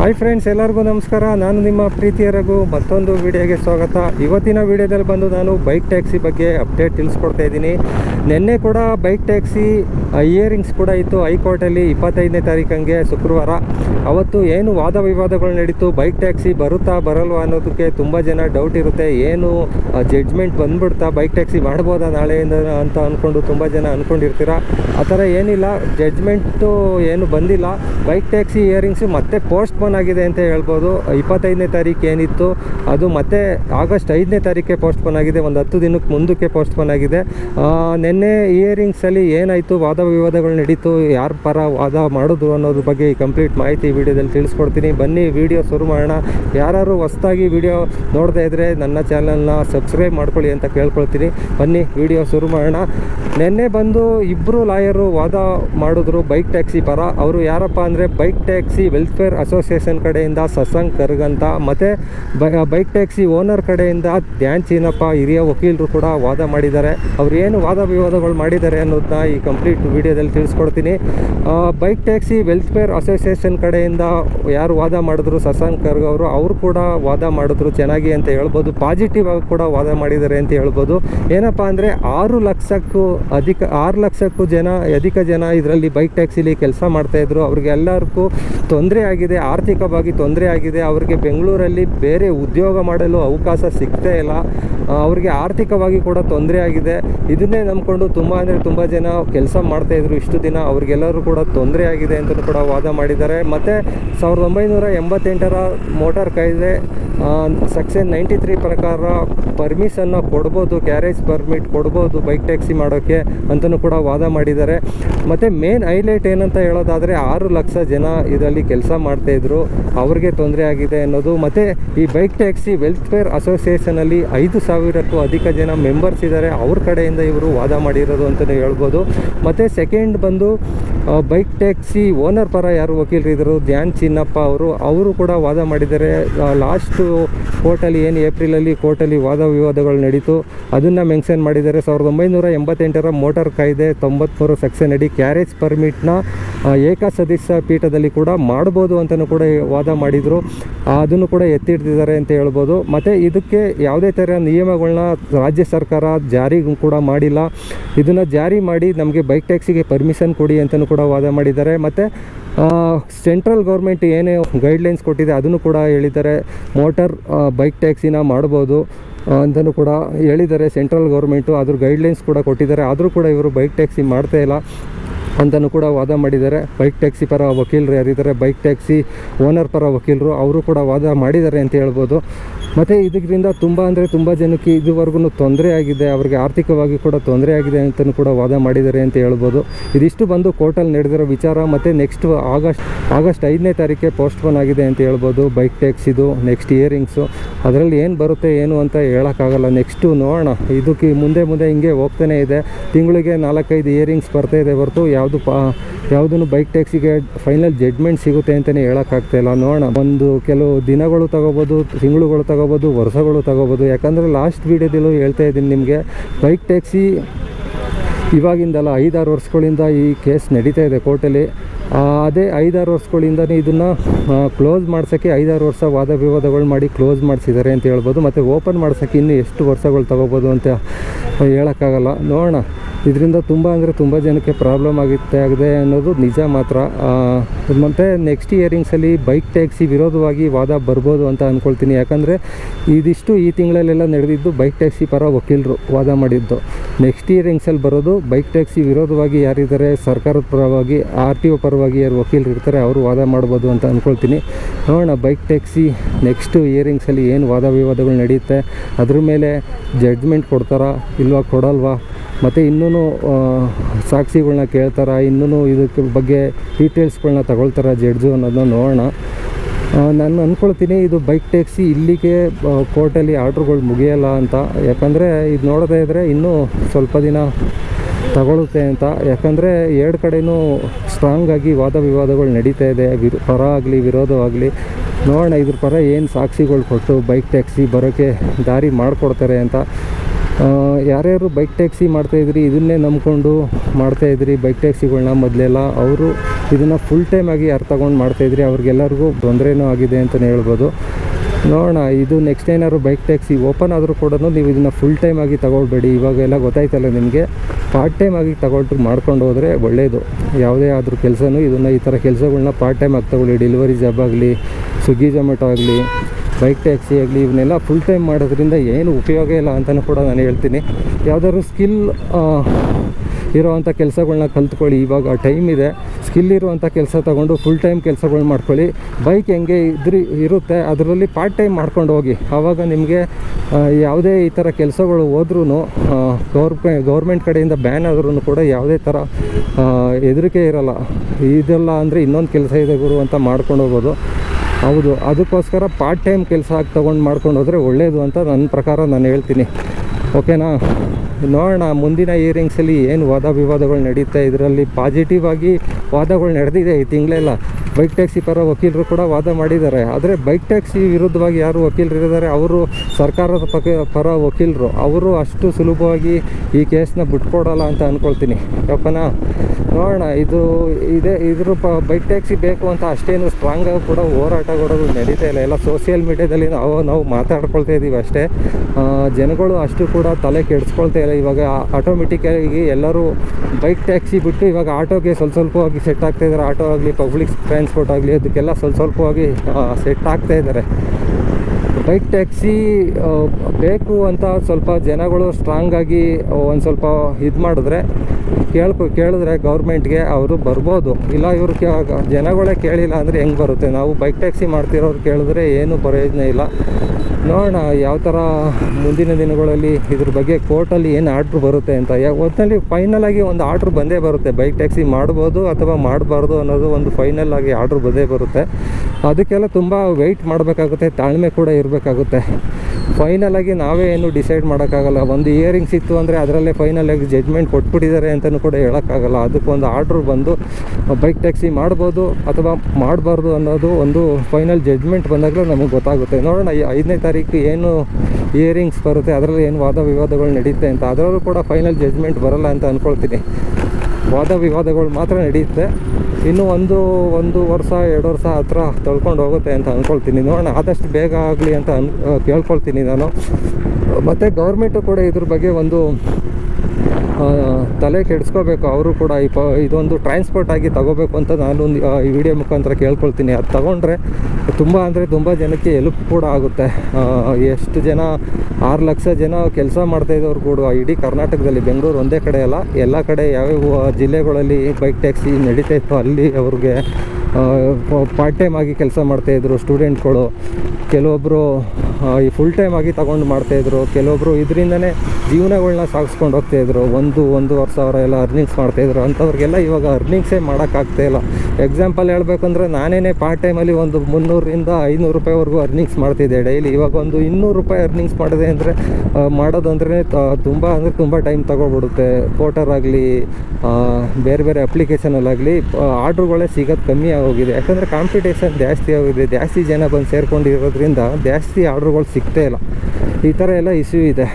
Hi friends ಎಲ್ಲರಿಗೂ ನಮಸ್ಕಾರ. ನಾನು ನಿಮ್ಮ ಪ್ರೀತಿಯ ರಘು. ಮತ್ತೊಂದು ವಿಡಿಯೋಗೆ ಸ್ವಾಗತ. ಇವತ್ತಿನ ವಿಡಿಯೋದಲ್ಲಿ ಬಂದು ನಾನು ಬೈಕ್ ಟ್ಯಾಕ್ಸಿ ಬಗ್ಗೆ ಅಪ್ಡೇಟ್ ತಿಳಿಸ್ಕೊಡ್ತಾ ಇದ್ದೀನಿ. ನಿನ್ನೆ ಕೂಡ ಬೈಕ್ ಟ್ಯಾಕ್ಸಿ ಇಯರಿಂಗ್ಸ್ ಕೂಡ ಇತ್ತು. ಹೈಕೋರ್ಟಲ್ಲಿ ಇಪ್ಪತ್ತೈದನೇ ತಾರೀಕಂಗೆ ಶುಕ್ರವಾರ. ಅವತ್ತು ಏನು ವಾದ ವಿವಾದಗಳು ನಡೀತು, ಬೈಕ್ ಟ್ಯಾಕ್ಸಿ ಬರುತ್ತಾ ಬರಲ್ವಾ ಅನ್ನೋದಕ್ಕೆ ತುಂಬ ಜನ ಡೌಟ್ ಇರುತ್ತೆ. ಏನು ಜಡ್ಜ್ಮೆಂಟ್ ಬಂದ್ಬಿಡ್ತಾ ಬೈಕ್ ಟ್ಯಾಕ್ಸಿ ಮಾಡ್ಬೋದಾ ನಾಳೆಯಿಂದ ಅಂತ ಅಂದ್ಕೊಂಡು ತುಂಬ ಜನ ಅಂದ್ಕೊಂಡಿರ್ತೀರ ಆ ಥರ ಏನಿಲ್ಲ. ಜಡ್ಜ್ಮೆಂಟು ಏನು ಬಂದಿಲ್ಲ. ಬೈಕ್ ಟ್ಯಾಕ್ಸಿ, ಇಯರಿಂಗ್ಸು ಮತ್ತೆ ಪೋಸ್ಟ್ ಪೋನ್ ಆಗಿದೆ ಅಂತ ಹೇಳ್ಬೋದು. ಇಪ್ಪತ್ತೈದನೇ ತಾರೀಕು ಏನಿತ್ತು, ಅದು ಮತ್ತೆ ಆಗಸ್ಟ್ ಐದನೇ ತಾರೀಕೆ ಪೋಸ್ಟ್ ಪೋನ್ ಆಗಿದೆ. ಒಂದು ಹತ್ತು ದಿನಕ್ಕೆ ಮುಂದಕ್ಕೆ ಪೋಸ್ಟ್ ಪೋನ್ ಆಗಿದೆ ನಿನ್ನೆ ಇಯರಿಂಗ್ಸಲ್ಲಿ ಏನಾಯಿತು? ವಾದ ವಿವಾದಗಳು ನಡೀತು. ಯಾರ ಪರ ವಾದ ಮಾಡಿದ್ರು ಅನ್ನೋದ್ರ ಬಗ್ಗೆ ಕಂಪ್ಲೀಟ್ ಮಾಹಿತಿ ವಿಡಿಯೋದಲ್ಲಿ ತಿಳಿಸ್ಕೊಡ್ತೀನಿ. ಬನ್ನಿ ವಿಡಿಯೋ ಶುರು ಮಾಡೋಣ. ಯಾರು ಹೊಸ್ದಾಗಿ ವಿಡಿಯೋ ನೋಡದೇ ಇದ್ದರೆ ನನ್ನ ಚಾನಲ್ನ ಸಬ್ಸ್ಕ್ರೈಬ್ ಮಾಡ್ಕೊಳ್ಳಿ ಅಂತ ಕೇಳ್ಕೊಳ್ತೀನಿ. ಬನ್ನಿ ವಿಡಿಯೋ ಶುರು ಮಾಡೋಣ. ನಿನ್ನೆ ಬಂದು ಇಬ್ಬರು ಲಾಯರು ವಾದ ಮಾಡಿದ್ರು ಬೈಕ್ ಟ್ಯಾಕ್ಸಿ ಪರ. ಅವರು ಯಾರಪ್ಪ ಅಂದರೆ ಬೈಕ್ ಟ್ಯಾಕ್ಸಿ ವೆಲ್ಫೇರ್ ಅಸೋಸಿಯೇಷನ್ ಕಡೆಯಿಂದ ಸತ್ಸಂಗ್ ಕರ್ಗ್ ಅಂತ ಮತ್ತು ಬೈಕ್ ಟ್ಯಾಕ್ಸಿ ಓನರ್ ಕಡೆಯಿಂದ ಧ್ಯಾನ್ ಚೀನಪ್ಪ ಹಿರಿಯ ವಕೀಲರು ಕೂಡ ವಾದ ಮಾಡಿದ್ದಾರೆ. ಅವ್ರು ಏನು ವಾದ ವಿವಾದಗಳು ಮಾಡಿದ್ದಾರೆ ಅನ್ನೋದನ್ನ ಈ ಕಂಪ್ಲೀಟ್ ವಿಡಿಯೋದಲ್ಲಿ ತಿಳಿಸ್ಕೊಡ್ತೀನಿ. ಬೈಕ್ ಟ್ಯಾಕ್ಸಿ ವೆಲ್ಫೇರ್ ಅಸೋಸಿಯೇಷನ್ ಕಡೆಯಿಂದ ಯಾರು ವಾದ ಮಾಡಿದ್ರು ಸಸಾಂಗ್ ಖರ್ಗ್ ಅವರು ಅವರು ಕೂಡ ವಾದ ಮಾಡಿದ್ರು, ಚೆನ್ನಾಗಿ ಅಂತ ಹೇಳ್ಬೋದು. ಪಾಸಿಟಿವ್ ಆಗಿ ಕೂಡ ವಾದ ಮಾಡಿದ್ದಾರೆ ಅಂತ ಹೇಳ್ಬೋದು. ಏನಪ್ಪ ಅಂದರೆ, ಆರು ಲಕ್ಷಕ್ಕೂ ಅಧಿಕ, ಆರು ಲಕ್ಷಕ್ಕೂ ಜನ, ಅಧಿಕ ಜನ ಇದರಲ್ಲಿ ಬೈಕ್ ಟ್ಯಾಕ್ಸಿಲಿ ಕೆಲಸ ಮಾಡ್ತಾಯಿದ್ರು ಅವ್ರಿಗೆಲ್ಲರಿಗೂ ತೊಂದರೆ ಆಗಿದೆ, ಆರ್ಥಿಕವಾಗಿ ತೊಂದರೆ ಆಗಿದೆ. ಅವ್ರಿಗೆ ಬೆಂಗಳೂರಲ್ಲಿ ಬೇರೆ ಉದ್ಯೋಗ ಮಾಡಲು ಅವಕಾಶ ಸಿಗ್ತಾ ಇಲ್ಲ. ಅವ್ರಿಗೆ ಆರ್ಥಿಕವಾಗಿ ಕೂಡ ತೊಂದರೆ ಆಗಿದೆ. ಇದನ್ನೇ ನಂಬ್ಕೊಂಡು ತುಂಬ ಅಂದರೆ ತುಂಬ ಜನ ಕೆಲಸ ಮಾಡ್ತಾಯಿದ್ರು ಇಷ್ಟು ದಿನ ಅವ್ರಿಗೆಲ್ಲರೂ ಕೂಡ ತೊಂದರೆ ಆಗಿದೆ ಅಂತಲೂ ಕೂಡ ವಾದ ಮಾಡಿದ್ದಾರೆ. ಮತ್ತು ಸಾವಿರದ ಒಂಬೈನೂರ ಎಂಬತ್ತೆಂಟರ ಮೋಟಾರ್ ಕಾಯ್ದೆ ಸೆಕ್ಷನ್ ನೈಂಟಿ ತ್ರೀ ಪ್ರಕಾರ ಪರ್ಮಿಷನ್ನ ಕೊಡ್ಬೋದು ಕ್ಯಾರೇಜ್ ಪರ್ಮಿಟ್ ಕೊಡ್ಬೋದು ಬೈಕ್ ಟ್ಯಾಕ್ಸಿ ಮಾಡೋಕ್ಕೆ ಅಂತಲೂ ಕೂಡ ವಾದ ಮಾಡಿದ್ದಾರೆ. ಮತ್ತು ಮೇನ್ ಹೈಲೈಟ್ ಏನಂತ ಹೇಳೋದಾದರೆ ಆರು ಲಕ್ಷ ಜನ ಇದರಲ್ಲಿ ಕೆಲಸ ಮಾಡ್ತಾಯಿದ್ರು ಅವ್ರಿಗೆ ತೊಂದರೆ ಆಗಿದೆ ಅನ್ನೋದು. ಮತ್ತು ಈ ಬೈಕ್ ಟ್ಯಾಕ್ಸಿ ವೆಲ್ಫೇರ್ ಅಸೋಸಿಯೇಷನಲ್ಲಿ ಐದು ಸಾವಿರಕ್ಕೂ ಅಧಿಕ ಜನ ಮೆಂಬರ್ಸ್ ಇದ್ದಾರೆ. ಅವ್ರ ಕಡೆಯಿಂದ ಇವರು ವಾದ ಮಾಡಿರೋದು ಅಂತಲೇ ಹೇಳ್ಬೋದು. ಮತ್ತು ಸೆಕೆಂಡ್ ಬಂದು ಬೈಕ್ ಟ್ಯಾಕ್ಸಿ ಓನರ್ ಪರ ಯಾರು ವಕೀಲರು ಇದ್ದರು ಧ್ಯಾನ್ ಚಿನ್ನಪ್ಪ ಅವರು ಅವರು ಕೂಡ ವಾದ ಮಾಡಿದ್ದಾರೆ. ಲಾಸ್ಟು ಕೋರ್ಟಲ್ಲಿ ಏನು ಏಪ್ರಿಲಲ್ಲಿ ಕೋರ್ಟಲ್ಲಿ ವಾದ ವಿವಾದಗಳು ನಡೀತು. ಅದನ್ನು ಮೆನ್ಷನ್ ಮಾಡಿದ್ದಾರೆ. ಸಾವಿರದ ಒಂಬೈನೂರ ಎಂಬತ್ತೆಂಟರ ಮೋಟಾರ್ ಕಾಯ್ದೆ ತೊಂಬತ್ತ್ಮೂರು ಸೆಕ್ಷನ್ ಅಡಿ ಕ್ಯಾರೇಜ್ ಪರ್ಮಿಟ್ನ ಏಕ ಸದಸ್ಯ ಪೀಠದಲ್ಲಿ ಕೂಡ ಮಾಡ್ಬೋದು ಅಂತಲೂ ಕೂಡ ವಾದ ಮಾಡಿದರು. ಅದನ್ನು ಕೂಡ ಎತ್ತಿಡ್ತಿದ್ದಾರೆ ಅಂತ ಹೇಳ್ಬೋದು. ಮತ್ತು ಇದಕ್ಕೆ ಯಾವುದೇ ಥರ ನಿಯಮಗಳನ್ನ ರಾಜ್ಯ ಸರ್ಕಾರ ಜಾರಿ ಕೂಡ ಮಾಡಿಲ್ಲ. ಇದನ್ನು ಜಾರಿ ಮಾಡಿ ನಮಗೆ ಬೈಕ್ ಟ್ಯಾಕ್ಸಿಗೆ ಪರ್ಮಿಷನ್ ಕೊಡಿ ಅಂತಲೂ ಕೂಡ ವಾದ ಮಾಡಿದ್ದಾರೆ. ಮತ್ತು ಸೆಂಟ್ರಲ್ ಗೌರ್ಮೆಂಟ್ ಏನೇ ಗೈಡ್ಲೈನ್ಸ್ ಕೊಟ್ಟಿದೆ, ಅದನ್ನು ಕೂಡ ಹೇಳಿದ್ದಾರೆ. ಮೋಟರ್ ಬೈಕ್ ಟ್ಯಾಕ್ಸಿನ ಮಾಡ್ಬೋದು ಅಂತಲೂ ಕೂಡ ಹೇಳಿದ್ದಾರೆ ಸೆಂಟ್ರಲ್ ಗೌರ್ಮೆಂಟು ಅದ್ರ ಗೈಡ್ಲೈನ್ಸ್ ಕೂಡ ಕೊಟ್ಟಿದ್ದಾರೆ. ಆದರೂ ಕೂಡ ಇವರು ಬೈಕ್ ಟ್ಯಾಕ್ಸಿ ಮಾಡ್ತಾ ಇಲ್ಲ ಅಂತಲೂ ಕೂಡ ವಾದ ಮಾಡಿದ್ದಾರೆ. ಬೈಕ್ ಟ್ಯಾಕ್ಸಿ ಪರ ವಕೀಲರು ಯಾರಿದ್ದಾರೆ? ಬೈಕ್ ಟ್ಯಾಕ್ಸಿ ಓನರ್ ಪರ ವಕೀಲರು, ಅವರು ಕೂಡ ವಾದ ಮಾಡಿದ್ದಾರೆ ಅಂತ ಹೇಳ್ಬೋದು. ಮತ್ತು ಇದರಿಂದ ತುಂಬ ಅಂದರೆ ತುಂಬ ಜನಕ್ಕೆ ಇದುವರೆಗೂ ತೊಂದರೆ ಆಗಿದೆ, ಅವರಿಗೆ ಆರ್ಥಿಕವಾಗಿ ಕೂಡ ತೊಂದರೆ ಆಗಿದೆ ಅಂತಲೂ ಕೂಡ ವಾದ ಮಾಡಿದ್ದಾರೆ ಅಂತ ಹೇಳ್ಬೋದು. ಇದಿಷ್ಟು ಬಂದು ಕೋರ್ಟಲ್ಲಿ ನಡೆದಿರೋ ವಿಚಾರ, ಮತ್ತು ನೆಕ್ಸ್ಟ್ ಆಗಸ್ಟ್ ಆಗಸ್ಟ್ ಐದನೇ ತಾರೀಕೆ ಪೋಸ್ಟ್ಪೋನ್ ಆಗಿದೆ ಅಂತ ಹೇಳ್ಬೋದು. ಬೈಕ್ ಟ್ಯಾಕ್ಸ್ ಇದು ನೆಕ್ಸ್ಟ್ ಇಯರಿಂಗ್ಸು ಅದರಲ್ಲಿ ಏನು ಬರುತ್ತೆ, ಏನು ಅಂತ ಹೇಳೋಕ್ಕಾಗಲ್ಲ. ನೆಕ್ಸ್ಟು ನೋಡೋಣ. ಇದಕ್ಕೆ ಮುಂದೆ ಮುಂದೆ ಹಿಂಗೆ ಹೋಗ್ತಾನೆ ಇದೆ. ತಿಂಗಳಿಗೆ ನಾಲ್ಕೈದು ಇಯರಿಂಗ್ಸ್ ಬರ್ತಾ ಇದೆ ಹೊರತು ಯಾವುದು ಪಾ ಯಾವುದೂ ಬೈಕ್ ಟ್ಯಾಕ್ಸಿಗೆ ಫೈನಲ್ ಜಡ್ಮೆಂಟ್ ಸಿಗುತ್ತೆ ಅಂತಲೇ ಹೇಳೋಕ್ಕಾಗ್ತಾಯಿಲ್ಲ ನೋಡೋಣ. ಒಂದು ಕೆಲವು ದಿನಗಳು ತಗೋಬೋದು, ತಿಂಗಳುಗಳು ತಗೋಬೋದು, ವರ್ಷಗಳು ತಗೋಬೋದು. ಯಾಕಂದರೆ ಲಾಸ್ಟ್ ವೀಡಿಯೋದಲ್ಲೂ ಹೇಳ್ತಾ ಇದ್ದೀನಿ ನಿಮಗೆ ಬೈಕ್ ಟ್ಯಾಕ್ಸಿ ಇವಾಗಿಂದಲ್ಲ ಐದಾರು ವರ್ಷಗಳಿಂದ ಈ ಕೇಸ್ ನಡೀತಾ ಇದೆ ಕೋರ್ಟಲ್ಲಿ ಅದೇ ಐದಾರು ವರ್ಷಗಳಿಂದನೇ ಇದನ್ನು ಕ್ಲೋಸ್ ಮಾಡ್ಸೋಕ್ಕೆ ಐದಾರು ವರ್ಷ ವಾದ ವಿವಾದಗಳು ಮಾಡಿ ಕ್ಲೋಸ್ ಮಾಡಿಸಿದ್ದಾರೆ ಅಂತ ಹೇಳ್ಬೋದು. ಮತ್ತು ಓಪನ್ ಮಾಡ್ಸೋಕ್ಕೆ ಇನ್ನೂ ಎಷ್ಟು ವರ್ಷಗಳು ತಗೋಬೋದು ಅಂತ ಹೇಳೋಕ್ಕಾಗಲ್ಲ. ನೋಡೋಣ. ಇದರಿಂದ ತುಂಬ ಅಂದರೆ ತುಂಬ ಜನಕ್ಕೆ ಪ್ರಾಬ್ಲಮ್ ಆಗುತ್ತೆ, ಆಗಿದೆ ಅನ್ನೋದು ನಿಜ ಮಾತ್ರ. ಮತ್ತು ನೆಕ್ಸ್ಟ್ ಇಯರಿಂಗ್ಸಲ್ಲಿ ಬೈಕ್ ಟ್ಯಾಕ್ಸಿ ವಿರೋಧವಾಗಿ ವಾದ ಬರ್ಬೋದು ಅಂತ ಅಂದ್ಕೊಳ್ತೀನಿ ಯಾಕಂದರೆ ಇದಿಷ್ಟು ಈ ತಿಂಗಳಲ್ಲೆಲ್ಲ ನಡೆದಿದ್ದು ಬೈಕ್ ಟ್ಯಾಕ್ಸಿ ಪರ ವಕೀಲರು ವಾದ ಮಾಡಿದ್ದು. ನೆಕ್ಸ್ಟ್ ಇಯರಿಂಗ್ಸಲ್ಲಿ ಬರೋದು ಬೈಕ್ ಟ್ಯಾಕ್ಸಿ ವಿರೋಧವಾಗಿ ಯಾರಿದ್ದಾರೆ, ಸರ್ಕಾರದ ಪರವಾಗಿ ಆರ್ ಟಿ ಒ ಪರವಾಗಿ ಯಾರು ವಕೀಲರು ಇರ್ತಾರೆ ಅವರು ವಾದ ಮಾಡ್ಬೋದು ಅಂತ ಅಂದ್ಕೊಳ್ತೀನಿ ನೋಡೋಣ ಬೈಕ್ ಟ್ಯಾಕ್ಸಿ ನೆಕ್ಸ್ಟ್ ಇಯರಿಂಗ್ಸಲ್ಲಿ ಏನು ವಾದ ವಿವಾದಗಳು ನಡೆಯುತ್ತೆ, ಅದ್ರ ಮೇಲೆ ಜಡ್ಜ್ಮೆಂಟ್ ಕೊಡ್ತಾರಾ ಇಲ್ವಾ ಕೊಡಲ್ವಾ? ಮತ್ತು ಇನ್ನೂ ಸಾಕ್ಷಿಗಳನ್ನ ಕೇಳ್ತಾರೆ ಇನ್ನೂ ಇದಕ್ಕೆ ಬಗ್ಗೆ ಡೀಟೇಲ್ಸ್ಗಳನ್ನ ತಗೊಳ್ತಾರೆ ಜಡ್ಜು ಅನ್ನೋದನ್ನ ನೋಡೋಣ. ನಾನು ಅಂದ್ಕೊಳ್ತೀನಿ ಇದು ಬೈಕ್ ಟ್ಯಾಕ್ಸಿ ಇಲ್ಲಿಗೆ ಕೋರ್ಟಲ್ಲಿ ಆರ್ಡ್ರುಗಳು ಮುಗಿಯಲ್ಲ ಅಂತ. ಯಾಕಂದರೆ ಇದು ನೋಡದೇ ಇದ್ದರೆ ಇನ್ನೂ ಸ್ವಲ್ಪ ದಿನ ತಗೊಳುತ್ತೆ ಅಂತ. ಯಾಕಂದರೆ ಎರಡು ಕಡೆಯೂ ಸ್ಟ್ರಾಂಗ್ ಆಗಿ ವಾದ ವಿವಾದಗಳು ನಡೀತಾ ಇದೆ. ವಿರ್, ಪರ ಆಗಲಿ, ವಿರೋಧವಾಗಲಿ. ನೋಡೋಣ ಇದ್ರ ಪರ ಏನು ಸಾಕ್ಷಿಗಳು ಕೊಟ್ಟು ಬೈಕ್ ಟ್ಯಾಕ್ಸಿ ಬರೋಕ್ಕೆ ದಾರಿ ಮಾಡಿಕೊಡ್ತಾರೆ ಅಂತ. ಯಾರ್ಯಾರು ಬೈಕ್ ಟ್ಯಾಕ್ಸಿ ಮಾಡ್ತಾಯಿದ್ರಿ ಇದನ್ನೇ ನಂಬ್ಕೊಂಡು ಮಾಡ್ತಾಯಿದ್ರಿ ಬೈಕ್ ಟ್ಯಾಕ್ಸಿಗಳನ್ನ ಮೊದಲೆಲ್ಲ, ಅವರು ಇದನ್ನು ಫುಲ್ ಟೈಮ್ ಆಗಿ ಯಾರು ತಗೊಂಡು ಮಾಡ್ತಾಯಿದ್ರಿ ಅವ್ರಿಗೆಲ್ಲರಿಗೂ ತೊಂದರೆನೂ ಆಗಿದೆ ಅಂತಲೇ ಹೇಳ್ಬೋದು. ನೋಡೋಣ, ಇದು ನೆಕ್ಸ್ಟ್ ಏನಾದ್ರು ಬೈಕ್ ಟ್ಯಾಕ್ಸಿ ಓಪನ್ ಆದರೂ ಕೂಡ ನೀವು ಇದನ್ನು ಫುಲ್ ಟೈಮ್ ಆಗಿ ತಗೊಳ್ಬೇಡಿ, ಇವಾಗೆಲ್ಲ ಗೊತ್ತಾಯ್ತಲ್ಲ ನಿಮಗೆ. ಪಾರ್ಟ್ ಟೈಮ್ ಆಗಿ ತಗೊಳ್ತು ಮಾಡ್ಕೊಂಡು ಹೋದರೆ ಒಳ್ಳೆಯದು ಯಾವುದೇ ಆದರೂ ಕೆಲಸನೂ ಇದನ್ನು ಈ ಥರ ಕೆಲಸಗಳನ್ನ ಪಾರ್ಟ್ ಟೈಮ್ ಆಗಿ ತಗೊಳ್ಳಿ ಡೆಲಿವರಿ ಜಾಬ್ ಆಗಲಿ ಸ್ವಿಗ್ಗಿ ಜೊಮೆಟೊ ಆಗಲಿ ಬೈಕ್ ಟ್ಯಾಕ್ಸಿ ಆಗಲಿ ಇವನ್ನೆಲ್ಲ ಫುಲ್ ಟೈಮ್ ಮಾಡೋದ್ರಿಂದ ಏನು ಉಪಯೋಗ ಇಲ್ಲ ಅಂತಲೂ ಕೂಡ ನಾನು ಹೇಳ್ತೀನಿ. ಯಾವುದಾದ್ರು ಸ್ಕಿಲ್ ಇರೋವಂಥ ಕೆಲಸಗಳನ್ನ ಕಲ್ತ್ಕೊಳ್ಳಿ. ಇವಾಗ ಟೈಮ್ ಇದೆ. ಸ್ಕಿಲ್ ಇರುವಂಥ ಕೆಲಸ ತೊಗೊಂಡು ಫುಲ್ ಟೈಮ್ ಕೆಲಸಗಳು ಮಾಡ್ಕೊಳ್ಳಿ. ಬೈಕ್ ಹೆಂಗೆ ಇದ್ರಿ, ಇರುತ್ತೆ, ಅದರಲ್ಲಿ ಪಾರ್ಟ್ ಟೈಮ್ ಮಾಡ್ಕೊಂಡು ಹೋಗಿ. ಆವಾಗ ನಿಮಗೆ ಯಾವುದೇ ಈ ಥರ ಕೆಲಸಗಳು ಹೋದ್ರೂ ಗೌರ್ಮೆ ಗೌರ್ಮೆಂಟ್ ಕಡೆಯಿಂದ ಬ್ಯಾನ್ ಆದ್ರೂ ಕೂಡ ಯಾವುದೇ ಥರ ಹೆದರಿಕೆ ಇರೋಲ್ಲ. ಇದೆಲ್ಲ ಅಂದರೆ ಇನ್ನೊಂದು ಕೆಲಸ ಇದೆ ಗುರು ಅಂತ ಮಾಡ್ಕೊಂಡು ಹೋಗೋದು. ಹೌದು, ಅದಕ್ಕೋಸ್ಕರ ಪಾರ್ಟ್ ಟೈಮ್ ಕೆಲಸ ಆಗಿ ತೊಗೊಂಡು ಮಾಡ್ಕೊಂಡು ಹೋದರೆ ಒಳ್ಳೆಯದು ಅಂತ ನನ್ನ ಪ್ರಕಾರ ನಾನು ಹೇಳ್ತೀನಿ. ಓಕೆನಾ ನೋಡೋಣ, ಮುಂದಿನ ಇಯರಿಂಗ್ಸಲ್ಲಿ ಏನು ವಾದ ವಿವಾದಗಳು ನಡೀತಾ ಇದರಲ್ಲಿ ಪಾಸಿಟಿವ್ ಆಗಿ ವಾದಗಳು ನಡೆದಿದೆ ಈ ತಿಂಗಳೆಲ್ಲ ಬೈಕ್ ಟ್ಯಾಕ್ಸಿ ಪರ ವಕೀಲರು ಕೂಡ ವಾದ ಮಾಡಿದ್ದಾರೆ. ಆದರೆ ಬೈಕ್ ಟ್ಯಾಕ್ಸಿ ವಿರುದ್ಧವಾಗಿ ಯಾರು ವಕೀಲರು ಇದ್ದಾರೆ ಅವರು ಸರ್ಕಾರದ ಪರ ವಕೀಲರು. ಅವರು ಅಷ್ಟು ಸುಲಭವಾಗಿ ಈ ಕೇಸನ್ನ ಬಿಟ್ಕೊಡಲ್ಲ ಅಂತ ಅಂದ್ಕೊಳ್ತೀನಿ ಯಾಕನಾ ನೋಡೋಣ, ಇದು ಇದೆ, ಇದ್ರ ಪ, ಬೈಕ್ ಟ್ಯಾಕ್ಸಿ ಬೇಕು ಅಂತ ಅಷ್ಟೇನು ಸ್ಟ್ರಾಂಗಾಗಿ ಕೂಡ ಕೂಡ ಕೊಡೋದು ನಡೀತಾ ಇಲ್ಲ. ಎಲ್ಲ ಸೋಷಿಯಲ್ ಮೀಡ್ಯಾದಲ್ಲಿ ನಾವು ನಾವು ಮಾತಾಡ್ಕೊಳ್ತಾ ಇದ್ದೀವಿ ಅಷ್ಟೇ. ಜನಗಳು ಅಷ್ಟು ಕೂಡ ತಲೆ ಕೆಡಿಸ್ಕೊಳ್ತಾ ಇಲ್ಲ. ಇವಾಗ ಆಟೋಮೆಟಿಕ್ಕಾಗಿ ಎಲ್ಲರೂ ಬೈಕ್ ಟ್ಯಾಕ್ಸಿ ಬಿಟ್ಟು ಇವಾಗ ಆಟೋಗೆ ಸ್ವಲ್ಪ ಸ್ವಲ್ಪವಾಗಿ ಸೆಟ್ ಆಗ್ತಾಯಿದ್ದಾರೆ ಆಟೋ ಆಗಲಿ ಪಬ್ಲಿಕ್ ಟ್ರಾನ್ಸ್ಪೋರ್ಟ್ ಆಗಲಿ, ಅದಕ್ಕೆಲ್ಲ ಸ್ವಲ್ಪ ಸ್ವಲ್ಪವಾಗಿ ಸೆಟ್ ಆಗ್ತಾ ಇದ್ದಾರೆ. ಬೈಕ್ ಟ್ಯಾಕ್ಸಿ ಬೇಕು ಅಂತ ಸ್ವಲ್ಪ ಜನಗಳು ಸ್ಟ್ರಾಂಗಾಗಿ ಒಂದು ಸ್ವಲ್ಪ ಇದು ಮಾಡಿದ್ರೆ ಕೇಳ್ಕೊ ಕೇಳಿದ್ರೆ ಗೌರ್ಮೆಂಟ್ಗೆ ಅವರು ಬರ್ಬೋದು. ಇಲ್ಲ ಇವರು ಜನಗಳೇ ಕೇಳಿಲ್ಲ ಅಂದರೆ ಹೆಂಗೆ ಬರುತ್ತೆ? ನಾವು ಬೈಕ್ ಟ್ಯಾಕ್ಸಿ ಮಾಡ್ತಿರೋರು ಕೇಳಿದ್ರೆ ಏನು ಪ್ರಯೋಜನ ಇಲ್ಲ. ನೋಡೋಣ ಯಾವ ಥರ ಮುಂದಿನ ದಿನಗಳಲ್ಲಿ ಇದ್ರ ಬಗ್ಗೆ ಕೋರ್ಟಲ್ಲಿ ಏನು ಆರ್ಡ್ರ್ ಬರುತ್ತೆ ಅಂತ. ಯಾ ಒಟ್ಟಿನಲ್ಲಿ ಫೈನಲ್ ಒಂದು ಆರ್ಡ್ರ್ ಬಂದೇ ಬರುತ್ತೆ. ಬೈಕ್ ಟ್ಯಾಕ್ಸಿ ಮಾಡ್ಬೋದು ಅಥವಾ ಮಾಡಬಾರ್ದು ಅನ್ನೋದು ಒಂದು ಫೈನಲ್ ಆಗಿ ಆರ್ಡ್ರ್ ಬಂದೇ ಬರುತ್ತೆ. ಅದಕ್ಕೆಲ್ಲ ತುಂಬ ವೆಯ್ಟ್ ಮಾಡಬೇಕಾಗುತ್ತೆ. ತಾಳ್ಮೆ ಕೂಡ ಇರಬೇಕಾಗುತ್ತೆ. ಫೈನಲ್ ಆಗಿ ನಾವೇ ಏನು ಡಿಸೈಡ್ ಮಾಡೋಕ್ಕಾಗಲ್ಲ. ಒಂದು ಇಯರಿಂಗ್ಸ್ ಇತ್ತು ಅಂದರೆ ಅದರಲ್ಲೇ ಫೈನಲ್ ಆಗಿ ಜಡ್ಜ್ಮೆಂಟ್ ಕೊಟ್ಬಿಟ್ಟಿದ್ದಾರೆ ಅಂತಲೂ ಕೂಡ ಹೇಳೋಕ್ಕಾಗಲ್ಲ. ಅದಕ್ಕೊಂದು ಆರ್ಡ್ರ್ ಬಂದು ಬೈಕ್ ಟ್ಯಾಕ್ಸಿ ಮಾಡ್ಬೋದು ಅಥವಾ ಮಾಡಬಾರ್ದು ಅನ್ನೋದು ಒಂದು ಫೈನಲ್ ಜಡ್ಜ್ಮೆಂಟ್ ಬಂದಾಗಲೂ ನಮಗೆ ಗೊತ್ತಾಗುತ್ತೆ. ನೋಡೋಣ ಐದನೇ ತಾರೀಕು ಏನು ಇಯರಿಂಗ್ಸ್ ಬರುತ್ತೆ, ಅದರಲ್ಲಿ ಏನು ವಾದ ವಿವಾದಗಳು ನಡೆಯುತ್ತೆ ಅಂತ. ಅದರಲ್ಲೂ ಕೂಡ ಫೈನಲ್ ಜಡ್ಜ್ಮೆಂಟ್ ಬರಲ್ಲ ಅಂತ ಅಂದ್ಕೊಳ್ತೀನಿ ವಾದ ವಿವಾದಗಳು ಮಾತ್ರ ನಡೆಯುತ್ತೆ ಇನ್ನು ಒಂದು ಒಂದು ವರ್ಷ, ಎರಡು ವರ್ಷ ಹತ್ರ ತೊಳ್ಕೊಂಡು ಹೋಗುತ್ತೆ ಅಂತ ಅಂದ್ಕೊಳ್ತೀನಿ ನೋಡೋಣ, ಆದಷ್ಟು ಬೇಗ ಆಗಲಿ ಅಂತ ಅನ್ ಕೇಳ್ಕೊಳ್ತೀನಿ ನಾನು. ಮತ್ತು ಗೌರ್ಮೆಂಟು ಕೂಡ ಇದ್ರ ಬಗ್ಗೆ ಒಂದು ತಲೆ ಕೆಡಿಸ್ಕೋಬೇಕು. ಅವರು ಕೂಡ ಈ ಪ ಇದೊಂದು ಟ್ರಾನ್ಸ್ಪೋರ್ಟ್ ಆಗಿ ತಗೋಬೇಕು ಅಂತ ನಾನು ಈ ವಿಡಿಯೋ ಮುಖಾಂತರ ಕೇಳ್ಕೊಳ್ತೀನಿ. ಅದು ತಗೊಂಡ್ರೆ ತುಂಬ ಅಂದರೆ ತುಂಬ ಜನಕ್ಕೆ ಎಲ್ಪ್ ಕೂಡ ಆಗುತ್ತೆ. ಎಷ್ಟು ಜನ, ಆರು ಲಕ್ಷ ಜನ ಕೆಲಸ ಮಾಡ್ತಾ ಇದ್ದವ್ರು ಕೂಡ ಇಡೀ ಕರ್ನಾಟಕದಲ್ಲಿ, ಬೆಂಗಳೂರು ಒಂದೇ ಕಡೆ ಅಲ್ಲ, ಎಲ್ಲ ಕಡೆ ಯಾವ್ಯಾವ ಜಿಲ್ಲೆಗಳಲ್ಲಿ ಬೈಕ್ ಟ್ಯಾಕ್ಸಿ ನಡೀತಾ ಇತ್ತು ಅಲ್ಲಿ ಅವ್ರಿಗೆ ಪಾರ್ಟ್ ಟೈಮ್ ಆಗಿ ಕೆಲಸ ಮಾಡ್ತಾಯಿದ್ರು ಸ್ಟೂಡೆಂಟ್ಗಳು ಕೆಲವೊಬ್ಬರು ಈ ಫುಲ್ ಟೈಮ್ ಆಗಿ ತಗೊಂಡು ಮಾಡ್ತಾಯಿದ್ರು ಕೆಲವೊಬ್ಬರು ಇದರಿಂದನೇ ಜೀವನಗಳನ್ನ ಸಾಗಿಸ್ಕೊಂಡು ಹೋಗ್ತಾಯಿದ್ರು ಒಂದು ಒಂದೂವರೆ ಸಾವಿರ ಎಲ್ಲ ಅರ್ನಿಂಗ್ಸ್ ಮಾಡ್ತಾಯಿದ್ರು ಅಂಥವ್ರಿಗೆಲ್ಲ ಇವಾಗ ಅರ್ನಿಂಗ್ಸೇ ಮಾಡೋಕ್ಕಾಗ್ತಾ ಇಲ್ಲ. ಎಕ್ಸಾಂಪಲ್ ಹೇಳ್ಬೇಕಂದ್ರೆ ನಾನೇ ಪಾರ್ಟ್ ಟೈಮಲ್ಲಿ ಒಂದು ಮುನ್ನೂರರಿಂದ ಐನೂರು ರೂಪಾಯಿವರೆಗೂ ಅರ್ನಿಂಗ್ಸ್ ಮಾಡ್ತಿದ್ದೆ ಡೈಲಿ ಇವಾಗ ಒಂದು ಇನ್ನೂರು ರೂಪಾಯಿ ಅರ್ನಿಂಗ್ಸ್ ಮಾಡಿದೆ ಅಂದರೆ ಮಾಡೋದಂದ್ರೆ ತುಂಬ ಅಂದರೆ ತುಂಬ ಟೈಮ್ ತಗೊಬಿಡುತ್ತೆ ಪೋಟರ್ ಆಗಲಿ ಬೇರೆ ಬೇರೆ ಅಪ್ಲಿಕೇಶನಲ್ಲಾಗಲಿ ಆರ್ಡ್ರುಗಳೇ ಸಿಗೋದು ಕಮ್ಮಿ ಆಗೋಗಿದೆ. ಯಾಕಂದರೆ ಕಾಂಪಿಟೇಷನ್ ಜಾಸ್ತಿ ಆಗಿದೆ. ಜಾಸ್ತಿ ಜನ ಬಂದು ಸೇರ್ಕೊಂಡಿರೋದ್ರಿಂದ ಜಾಸ್ತಿ ಆರ್ಡ್ರುಗಳು ಸಿಗ್ತಾ ಇಲ್ಲ. ಈ ಥರ ಎಲ್ಲ ಇಶ್ಯೂ ಇದೆ.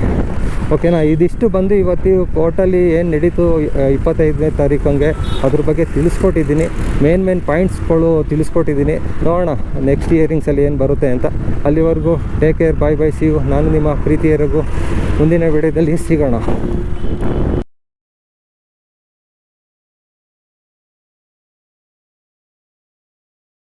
ಓಕೆನಾ? ಇದಿಷ್ಟು ಬಂದು ಇವತ್ತು ಕೋರ್ಟಲ್ಲಿ ಏನು ನಡೀತು ಇಪ್ಪತ್ತೈದನೇ ತಾರೀಕು ಹಂಗೆ, ಅದ್ರ ಬಗ್ಗೆ ತಿಳಿಸ್ಕೊಟ್ಟಿದ್ದೀನಿ. Main main ಪಾಯಿಂಟ್ಸ್ಗಳು ತಿಳಿಸ್ಕೊಟ್ಟಿದ್ದೀನಿ. ನೋಡೋಣ ನೆಕ್ಸ್ಟ್ ಇಯರಿಂಗ್ಸಲ್ಲಿ ಏನು ಬರುತ್ತೆ ಅಂತ. ಅಲ್ಲಿವರೆಗೂ take care bye bye see you ನಾನು ನಿಮ್ಮ ಪ್ರೀತಿಯರಿಗೂ ಮುಂದಿನ ವಿಡಿಯೋದಲ್ಲಿ ಸಿಗೋಣ.